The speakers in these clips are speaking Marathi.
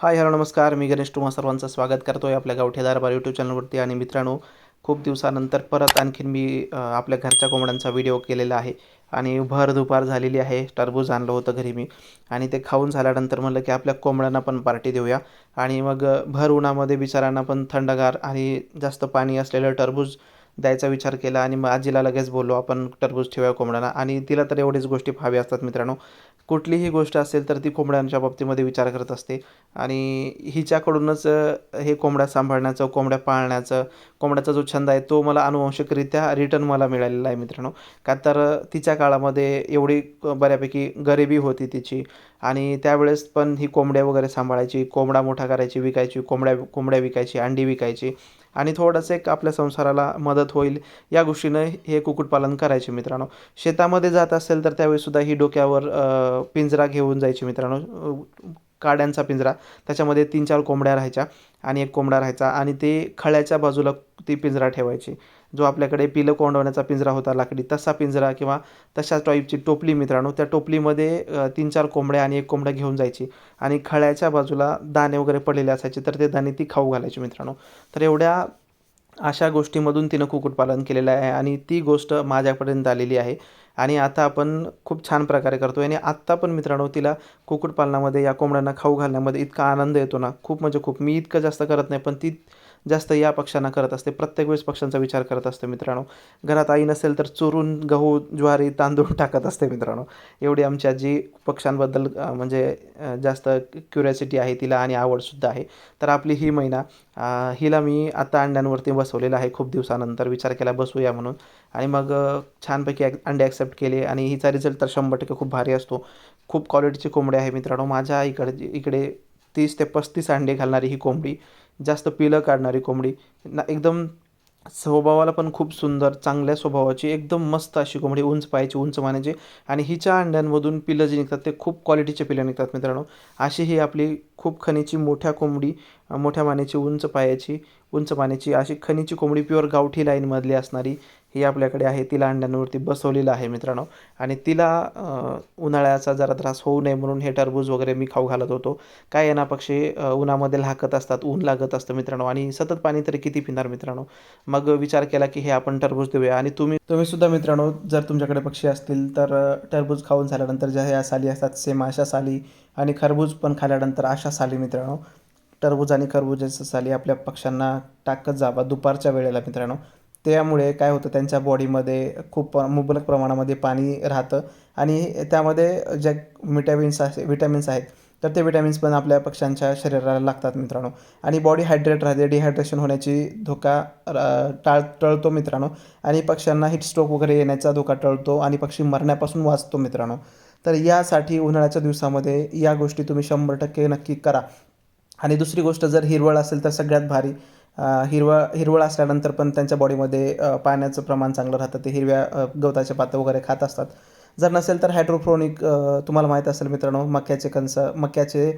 हाय हॅलो नमस्कार. मी गणेश तुम्हा सर्वांचं स्वागत करतो आहे आपल्या गावठेदार बार यूट्यूब चॅनलवरती. आणि मित्रांनो खूप दिवसानंतर परत आणखीन मी आपल्या घरच्या कोंबड्यांचा व्हिडिओ केलेला आहे. आणि भर दुपार झालेली आहे. टरबूज आणलं होतं घरी मी. आणि ते खाऊन झाल्यानंतर म्हणलं की आपल्या कोंबड्यांना पण पार्टी देऊया. आणि मग भर उन्हामध्ये बिचारांना पण थंडगार आणि जास्त पाणी असलेलं टरबूज द्यायचा विचार केला आणि मग आजीला लगेच बोललो आपण टरबूज ठेवूया कोंबड्यांना. आणि तिला तर एवढीच गोष्टी हवी असतात मित्रांनो. कुठलीही गोष्ट असेल तर ती कोंबड्यांच्या बाबतीमध्ये विचार करत असते. आणि हिच्याकडूनच हे कोंबड्या सांभाळण्याचं कोंबड्या पाळण्याचं कोंबड्याचा जो छंद आहे तो मला अनुवंशिकरित्या रिटर्न मला मिळालेला आहे मित्रांनो. का तर तिच्या काळामध्ये एवढी बऱ्यापैकी गरिबी होती तिची. आणि त्यावेळेस पण ही कोंबड्या वगैरे सांभाळायची कोंबडा मोठा करायची विकायची कोंबड्या कोंबड्या विकायची अंडी विकायची. आणि थोडंसं एक आपल्या संसाराला मदत होईल. या गोष्टीनं हे कुक्कुटपालन करायचे मित्रांनो. शेतामध्ये जात असेल तर त्यावेळीसुद्धा ही डोक्यावर पिंजरा घेऊन जायची मित्रांनो. काड्यांचा पिंजरा. त्याच्यामध्ये तीन चार कोंबड्या राहायच्या आणि एक कोंबडा राहायचा आणि ते खळ्याच्या बाजूला ती पिंजरा ठेवायची. जो आपल्याकडे पिलं कोंडवण्याचा पिंजरा होता लाकडी तसा पिंजरा किंवा तशा टाईपची टोपली मित्रांनो त्या टोपलीमध्ये तीन चार कोंबड्या आणि एक कोंबड्या घेऊन जायची आणि खळ्याच्या बाजूला दाणे वगैरे पडलेले असायचे तर ते दाणे ती खाऊ घालायची मित्रांनो. तर एवढ्या अशा गोष्टीमधून तिनं कुक्कुटपालन केलेलं आहे आणि ती गोष्ट माझ्यापर्यंत आलेली आहे आणि आता आपण खूप छान प्रकारे करतो आणि आत्ता पण मित्रांनो तिला कुक्कुटपालनामध्ये या कोंबड्यांना खाऊ घालण्यामध्ये इतका आनंद येतो ना खूप म्हणजे खूप. मी इतकं जास्त करत नाही पण ती जास्त या पक्षांना करत असते. प्रत्येक वेळेस पक्षांचा विचार करत असते मित्रांनो. घरात आई नसेल तर चुरून गहू ज्वारी तांदूळ टाकत असते मित्रांनो. एवढी आमची आजी पक्षांबद्दल म्हणजे जास्त क्युरियासिटी आहे तिला आणि आवडसुद्धा आहे. तर आपली ही महिना हिला मी आता अंड्यांवरती बसवलेलं आहे. खूप दिवसानंतर विचार केला बसूया म्हणून. आणि मग छानपैकी अंडे ॲक्सेप्ट केले आणि हिचा रिझल्ट तर शंभर टक्के खूप भारी असतो. खूप क्वालिटीची कोंबडी आहे मित्रांनो. माझ्या इकडे इकडे तीस ते पस्तीस अंडे घालणारी ही कोंबडी जास्त पिलं काढणारी कोंबडी. ना एकदम स्वभावाला पण खूप सुंदर चांगल्या स्वभावाची एकदम मस्त अशी कोंबडी उंच पायाची उंच मानेची. आणि हिच्या अंड्यांमधून पिलं जे निघतात ते खूप क्वालिटीचे पिलं निघतात मित्रांनो. अशी ही आपली खूप खनीची मोठ्या कोंबडी मोठ्या मानेची उंच पायाची उंच मानेची अशी खनीची कोंबडी प्युअर गावठी लाईनमधली असणारी ही आपल्याकडे आहे. तिला अंड्यांवरती बसवलेलं आहे मित्रांनो. आणि तिला उन्हाळ्याचा जरा त्रास होऊ नये म्हणून हे टरबूज वगैरे मी खाऊ घालत होतो. काय आहे पक्षी उन्हामध्ये लाकत असतात ऊन लागत असतं मित्रांनो. आणि सतत पाणी तरी किती पिणार मित्रांनो? मग विचार केला की हे आपण टरबूज देऊया. आणि तुम्ही तुम्ही सुद्धा मित्रांनो जर तुमच्याकडे पक्षी असतील तर टरबूज खाऊन झाल्यानंतर ज्या ह्या साली असतात सेम अशा साली. आणि खरबूज पण खाल्यानंतर अशा साली मित्रांनो. टरबूज आणि खरबुजाच्या साली आपल्या पक्ष्यांना टाकत जावा दुपारच्या वेळेला मित्रांनो. त्यामुळे काय होतं त्यांच्या बॉडीमध्ये खूप मुबलक प्रमाणामध्ये पाणी राहतं. आणि त्यामध्ये ज्या विटॅमिन्स असे विटॅमिन्स आहेत तर ते विटॅमिन्स पण आपल्या पक्ष्यांच्या शरीराला लागतात मित्रांनो. आणि बॉडी हायड्रेट राहते डिहायड्रेशन होण्याची धोका टाळ टळतो मित्रांनो. आणि पक्ष्यांना हिट स्ट्रोक वगैरे येण्याचा धोका टळतो आणि पक्षी मरण्यापासून वाचतो मित्रांनो. तर यासाठी उन्हाळ्याच्या दिवसामध्ये या गोष्टी तुम्ही शंभर टक्के नक्की करा. आणि दुसरी गोष्ट जर हिरवळ असेल तर सगळ्यात भारी. हिरवळ हिरवळ असल्यानंतर पण त्यांच्या बॉडीमध्ये पाण्याचं प्रमाण चांगलं राहतं. ते हिरव्या गवताचे पातं वगैरे खात असतात. जर नसेल तर हायड्रोफ्रोनिक तुम्हाला माहीत असेल मित्रांनो मक्याचे कणस मक्याचे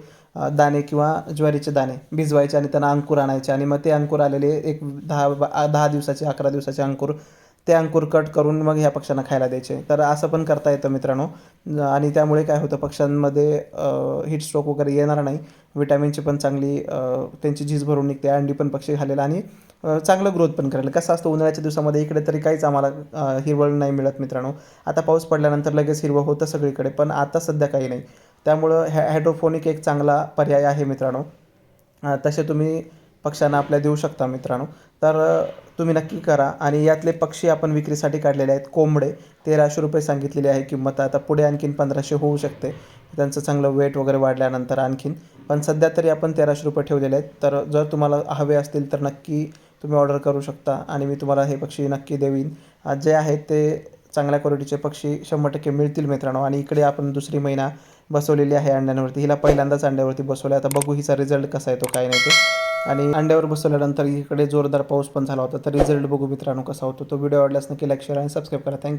दाणे किंवा ज्वारीचे दाणे भिजवायचे आणि त्यांना अंकुर आणायचे आणि मग ते अंकुर आलेले एक दहा दहा दिवसाचे अकरा दिवसाचे अंकुर ते अंकुर कट करून मग ह्या पक्ष्यांना खायला द्यायचे. तर असं पण करता येतं मित्रांनो. आणि त्यामुळे काय होतं पक्ष्यांमध्ये हिट स्ट्रोक वगैरे येणार नाही. विटॅमिनची पण चांगली त्यांची झीज भरून निघते. अंडी पण पक्षी घालेल आणि चांगलं ग्रोथ पण करेल. कसं असतं उन्हाळ्याच्या दिवसामध्ये इकडे तरी काहीच आम्हाला हिरवळ नाही मिळत मित्रांनो. आता पाऊस पडल्यानंतर लगेच हिरवळ होतं सगळीकडे पण आता सध्या काही नाही. त्यामुळं हॅ हायड्रोफोनिक एक चांगला पर्याय आहे मित्रांनो. तसे तुम्ही पक्ष्यांना आपल्या देऊ शकता मित्रांनो. तर तुम्ही नक्की करा. आणि यातले पक्षी आपण विक्रीसाठी काढलेले आहेत. कोंबडे तेराशे रुपये सांगितलेली आहे किंमत. आता पुढे आणखीन पंधराशे होऊ शकते. त्यांचं चांगलं वेट वगैरे वाढल्यानंतर आणखीन. पण सध्या तरी आपण तेराशे रुपये ठेवलेले आहेत. तर जर तुम्हाला हवे असतील तर नक्की तुम्ही ऑर्डर करू शकता. आणि मी तुम्हाला हे पक्षी नक्की देईन जे आहेत ते चांगल्या क्वालिटीचे पक्षी शंभर टक्के मिळतील मित्रांनो. आणि इकडे आपण दुसरी महिना बसवलेली आहे अंड्यांवरती. हिला पहिल्यांदाच अंड्यावरती बसवलं आता बघू हिचा रिझल्ट कसा येतो काय नाही ते. आणि अंड्यावर बसवल्यानंतर इकडे जोरदार पाऊस पण झाला होता. तर रिझल्ट बघू मित्रांनो कसा होतो. तो व्हिडिओ आवडल्यास नक्की लाईक शेअर आणि सबस्क्राईब करा. Thank you